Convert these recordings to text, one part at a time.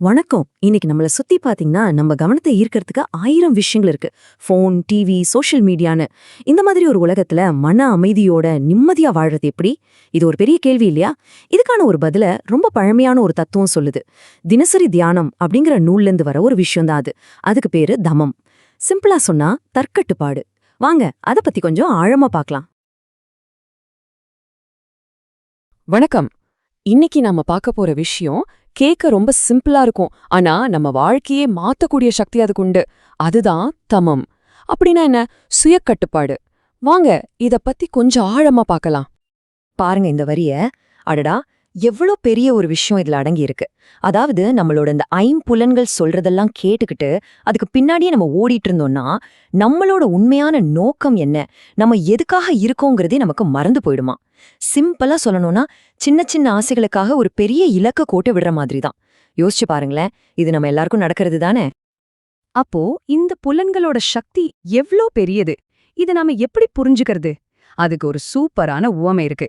வணக்கம். இன்னைக்கு நம்மள சுத்தி பாத்தீங்கன்னா நம்ம கவனத்தை ஈர்க்கறதுக்கு ஆயிரம் விஷயங்கள் இருக்கு. ஃபோன் டிவி சோஷியல் மீடியான்னு இந்த மாதிரி ஒரு உலகத்துல மன அமைதியோட நிம்மதியா வாழ்றது எப்படி? இது ஒரு பெரிய கேள்வி இல்லையா? இதுக்கான ஒரு பதில ரொம்ப பழமையான ஒரு தத்துவம் சொல்லுது. தினசரி தியானம் அப்படிங்கிற நூல்ல இருந்து வர ஒரு விஷயம் தான் அது. அதுக்கு பேரு தமம். சிம்பிளா சொன்னா தற்கட்டுப்பாடு. வாங்க அத பத்தி கொஞ்சம் ஆழமா பார்க்கலாம் வணக்கம். இன்னைக்கு நாம பார்க்க போற விஷயம் கேக்க ரொம்ப சிம்பிளா இருக்கும். ஆனா நம்ம வாழ்க்கையே மாத்தக்கூடிய சக்தி அதுக்கு உண்டு. அதுதான் தமம். அப்படின்னா என்ன? சுயக்கட்டுப்பாடு. வாங்க இத பத்தி கொஞ்சம் ஆழமா பார்க்கலாம். பாருங்க இந்த வரிய. அடடா எவ்வளோ பெரிய ஒரு விஷயம் இதுல அடங்கி இருக்கு அதாவது நம்மளோட இந்த ஐம்புலன்கள் சொல்றதெல்லாம் கேட்டுக்கிட்டு அதுக்கு பின்னாடியே நம்ம ஓடிட்டு இருந்தோம்னா நம்மளோட உண்மையான நோக்கம் என்ன? நம்ம எதுக்காக இருக்கோங்கிறதே நமக்கு மறந்து போயிடுமா? சிம்பிளா சொல்லணும்னா சின்ன சின்ன ஆசைகளுக்காக ஒரு பெரிய இலக்க கோட்டை விடுற மாதிரி தான். யோசிச்சு பாருங்களேன் இது நம்ம எல்லாருக்கும் நடக்கிறது தானே? அப்போ இந்த புலன்களோட சக்தி எவ்ளோ பெரியது? இத நாம எப்படி புரிஞ்சுக்கிறது? அதுக்கு ஒரு சூப்பரான உவமை இருக்கு.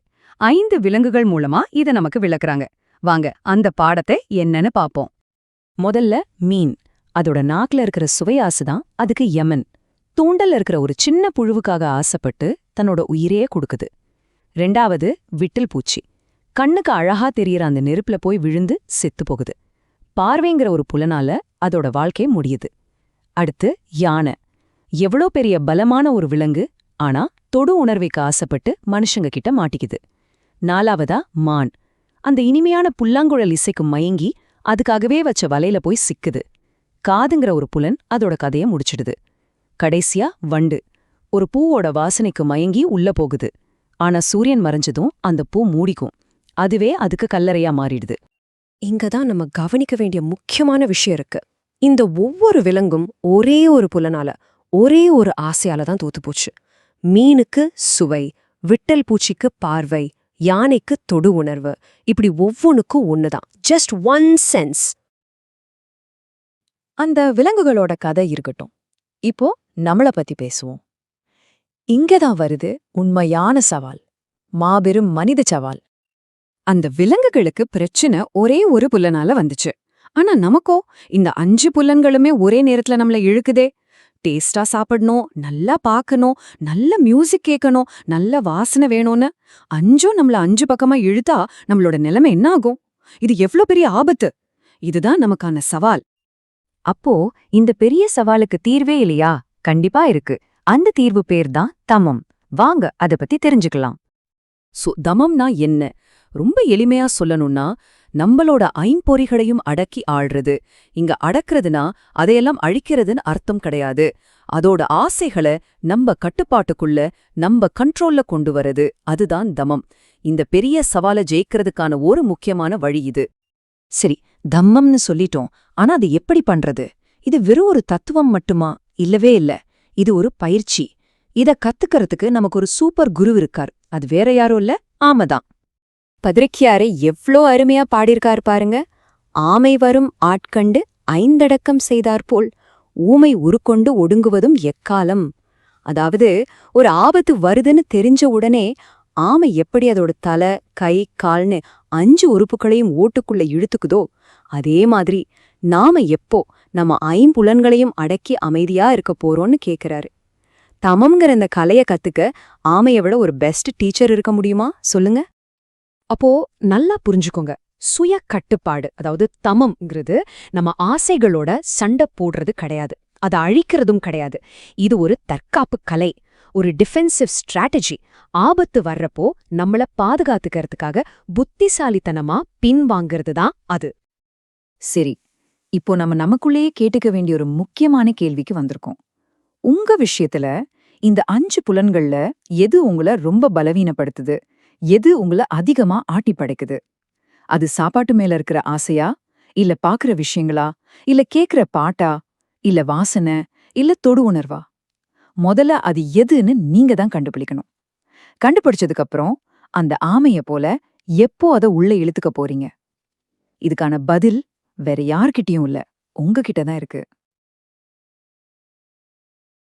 ஐந்து விலங்குகள் மூலமா இதை நமக்கு விளக்குறாங்க. வாங்க அந்த பாடத்தை என்னன்னு பாப்போம். முதல்ல மீன். அதோட நாக்குல இருக்கிற சுவையாசு தான் அதுக்கு யமன். தூண்டல்ல இருக்கிற ஒரு சின்ன புழுவுக்காக ஆசைப்பட்டு தன்னோட உயிரையே கொடுக்குது. ரெண்டாவது விட்டில் பூச்சி. கண்ணுக்கு அழகா தெரியற அந்த நெருப்புல போய் விழுந்து செத்து போகுது. பார்வைங்கிற ஒரு புலனால அதோட வாழ்க்கை முடியுது. அடுத்து யானை. எவ்வளோ பெரிய பலமான ஒரு விலங்கு ஆனா தொடு உணர்வைக்கு ஆசைப்பட்டு மனுஷங்க கிட்ட மாட்டிக்குது. நாலாவதா மான். அந்த இனிமையான புல்லாங்குழல் இசைக்கு மயங்கி அதுக்காகவே வச்ச வலையில போய் சிக்குது. காதுங்கிற ஒரு புலன் அதோட கதையை முடிச்சிடுது. கடைசியா வண்டு. ஒரு பூவோட வாசனைக்கு மயங்கி உள்ள போகுது. ஆனா சூரியன் மறைஞ்சதும் அந்த பூ மூடிக்கும். அதுவே அதுக்கு கல்லறையா மாறிடுது. இங்க தான் நம்ம கவனிக்க வேண்டிய முக்கியமான விஷயம் இருக்கு. இந்த ஒவ்வொரு விலங்கும் ஒரே ஒரு புலனால ஒரே ஒரு ஆசையால தான் தோத்து போச்சு. மீனுக்கு சுவை விட்டல் பூச்சிக்கு பார்வை யானைக்கு தொடு உணர்வு. இப்படி ஒவ்வொன்னுக்கும் ஒண்ணுதான். ஜஸ்ட் ஒன் சென்ஸ் அந்த விலங்குகளோட கதை இருக்கட்டும். இப்போ நம்மள பத்தி பேசுவோம். இங்கதான் வருது உண்மையான சவால். மாபெரும் மனித சவால். அந்த விலங்குகளுக்கு பிரச்சனை ஒரே ஒரு புலனால வந்துச்சு. ஆனா நமக்கோ இந்த அஞ்சு புலன்களுமே ஒரே நேரத்துல நம்மள இழுக்குதே. டேஸ்டா சாப்பிடணும் நல்லா பார்க்கணும் நல்ல மியூசிக் கேட்கணும் நல்ல வாசனை வேணும்னு. அஞ்சும் நம்மள அஞ்சு பக்கமா இழுத்தா நம்மளோட நிலைமை என்ன ஆகும்? இது எவ்ளோ பெரிய ஆபத்து? இதுதான் நமக்கான சவால். அப்போ இந்த பெரிய சவாலுக்கு தீர்வே இல்லையா? கண்டிப்பா இருக்கு. அந்த தீர்வு பேர் தான் தமம். வாங்க அத பத்தி தெரிஞ்சுக்கலாம். சோ தமம்னா என்ன? ரொம்ப எளிமையா சொல்லணும்னா நம்மளோட ஐம்பொறிகளையும் அடக்கி ஆள்றது. இங்க அடக்குறதுனா அதையெல்லாம் அழிக்கிறதுன்னு அர்த்தம் கிடையாது. அதோட ஆசைகளை நம்ம கட்டுப்பாட்டுக்குள்ள நம்ம கண்ட்ரோல்ல கொண்டு வரது அதுதான் தமம். இந்த பெரிய சவாலை ஜெயிக்கிறதுக்கான ஒரு முக்கியமான வழி இது. சரி தம்மம்னு சொல்லிட்டோம். ஆனா அது எப்படி பண்றது? இது வெறும் ஒரு தத்துவம் மட்டுமா? இல்லவே இல்ல. இது ஒரு பயிற்சி. இத கத்துக்கிறதுக்கு நமக்கு ஒரு சூப்பர் குரு இருக்கார். அது வேற யாரும் இல்ல? ஆமதான் பதிரிக்கியாரை எவ்ளோ அருமையா பாடியிருக்கார் பாருங்க. ஆமை வரும் ஆட்கண்டு ஐந்தடக்கம் செய்தாற்போல் ஊமை உருக்கொண்டு ஒடுங்குவதும் எக்காலம். அதாவது ஒரு ஆபத்து வருதுன்னு தெரிஞ்ச உடனே ஆமை எப்படி அதோட தலை கை கால்னு அஞ்சு உறுப்புகளையும் ஓட்டுக்குள்ள இழுத்துக்குதோ அதே மாதிரி நாம எப்போ நம்ம ஐம்புலன்களையும் அடக்கி அமைதியா இருக்க போறோம்னு கேக்குறாரு. தமம்ங்கிற இந்த கலைய கத்துக்க ஆமையை விட ஒரு பெஸ்ட் டீச்சர் இருக்க முடியுமா? சொல்லுங்க. அப்போ நல்லா புரிஞ்சுக்கோங்க. சுய கட்டுப்பாடு அதாவது தமம்ங்கிறது நம்ம ஆசைகளோட சண்டை போடுறது கிடையாது. அதை அழிக்கிறதும் கிடையாது. இது ஒரு தற்காப்பு கலை ஒரு டிஃபென்சிவ் ஸ்ட்ராட்டஜி ஆபத்து வர்றப்போ நம்மள பாதுகாத்துக்கிறதுக்காக புத்திசாலித்தனமா பின்வாங்கிறது தான் அது. சரி இப்போ நம்ம நமக்குள்ளேயே கேட்டுக்க வேண்டிய ஒரு முக்கியமான கேள்விக்கு வந்திருக்கோம். உங்க விஷயத்துல இந்த அஞ்சு புலன்கள்ல எது உங்களை ரொம்ப பலவீனப்படுத்துது? எது உங்களை அதிகமா ஆட்டி படைக்குது? அது சாப்பாட்டு மேல இருக்கிற ஆசையா? இல்ல பாக்குற விஷயங்களா? இல்ல கேக்குற பாட்டா? இல்ல வாசனை? இல்ல தொடு உணர்வா? முதல்ல அது எதுன்னு நீங்க தான் கண்டுபிடிக்கணும். கண்டுபிடிச்சதுக்கு அப்புறம் அந்த ஆமைய போல எப்போ அத உள்ள இழுத்துக்க போறீங்க? இதுக்கான பதில் வேற யார்கிட்டயும் இல்ல. உங்ககிட்ட தான் இருக்கு.